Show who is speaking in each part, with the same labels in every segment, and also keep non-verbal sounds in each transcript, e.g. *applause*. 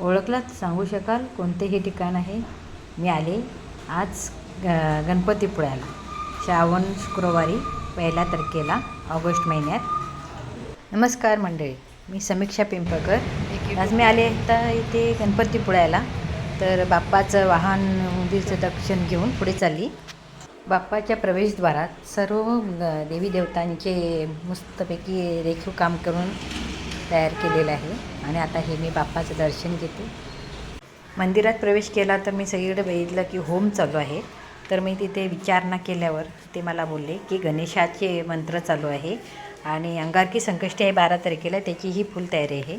Speaker 1: ओळखलं सांगू शकाल? कोणते हे ठिकाण आहे? मी आले आज ग गणपतीपुळ्याला. श्रावण शुक्रवारी पहिल्या तारखेला ऑगस्ट महिन्यात. नमस्कार मंडळी मी समीक्षा पिंपळकर. आज मी आले तर इथे गणपतीपुळ्याला. तर बाप्पाचं वाहन उंदीरचं दर्शन घेऊन पुढे चालली. बाप्पाच्या प्रवेशद्वारात सर्व देवी देवतांचे मस्तपैकी रेखीव काम करून तयार केलेलं आहे. आणि आता हे मी बाप्पाचं दर्शन घेते. मंदिरात प्रवेश केला तर मी सगळीकडे बघितलं की होम चालू आहे. तर मी तिथे विचारणा केल्यावर ते मला बोलले की गणेशाचे मंत्र चालू आहे आणि अंगारकी संकष्टी आहे बारा तारखेला त्याचीही फुल तयारी आहे.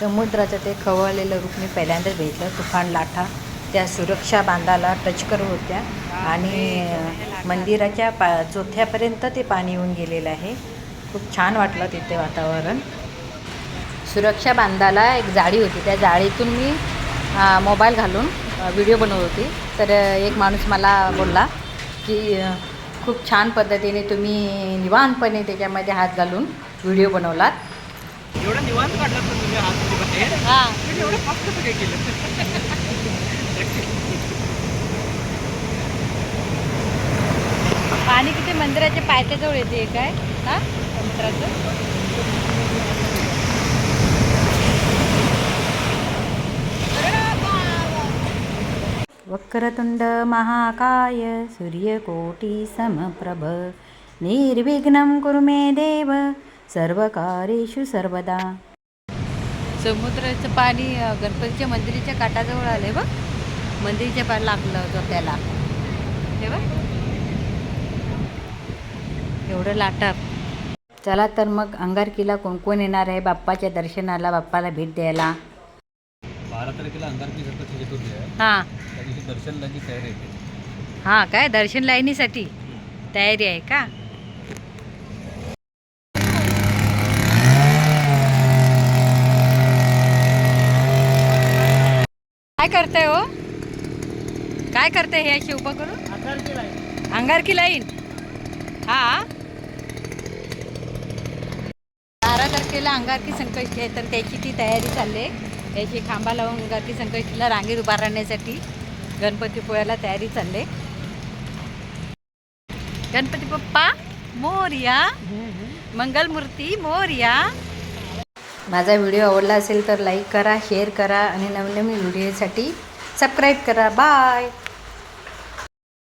Speaker 1: समुद्राचं ते खवळलेलं रूप मी पहिल्यांदाच भेटलं तुफान लाटा त्या सुरक्षा बांधाला टच करत होत्या. आणि मंदिराच्या पा चोथ्यापर्यंत ते पाणी येऊन गेलेलं आहे. खूप छान वाटलं तिथे वातावरण. सुरक्षा बांधाला एक जाळी होती. त्या जाळीतून मी मोबाईल घालून व्हिडिओ बनवत होती. तर एक माणूस मला बोलला की खूप छान पद्धतीने तुम्ही निवांतपणे त्याच्यामध्ये हात घालून व्हिडिओ बनवलात.
Speaker 2: एवढं निवांत काढलं तर तुम्ही हात मध्ये बाहेर.
Speaker 1: हां.
Speaker 2: तुम्ही एवढं फास्ट कसं काय केलं? *laughs*
Speaker 1: पाणी किती मंदिराच्या पायथ्याजवळ येते काय? हा? समुद्राचं वक्रतुंड महाकाय सूर्यकोटी समप्रभ। निर्विघ्नं कुरु मे देव। सर्वकारेषु सर्वदा. समुद्राचं पाणी गणपतीच्या मंदिराच्या काठाजवळ आले बघ. मंदिराच्या पाणी लागलं डोक्याला हे बघ. एवढं लाटा चला तर मग अंगारकीला कोण कोण येणार आहे बाप्पाच्या दर्शनाला बाप्पाला भेट द्यायला.
Speaker 2: बारा तारखेला अंगारकी गणपती
Speaker 1: हां.
Speaker 2: त्या दिवशी दर्शन तयारी
Speaker 1: हां काय? दर्शन लाईनीसाठी तयारी आहे का? काय करताय हो? काय करताय हे अशी उभं करून? अंगारकी लाईन. हा. बारा तारखेला अंगारकी संकष्टी आहे तर त्याची ती तयारी चालली आहे. त्याची खांबा लावून अंगारकी संकष्टीला रांगेत उभा राहण्यासाठी गणपतीपुळ्याला तयारी चालली. गणपती बाप्पा मोर्या. मंगलमूर्ती मोर्या. माझा व्हिडिओ आवडला असेल तर लाईक करा शेअर करा आणि नवनवीन व्हिडिओसाठी सबस्क्राईब करा. बाय!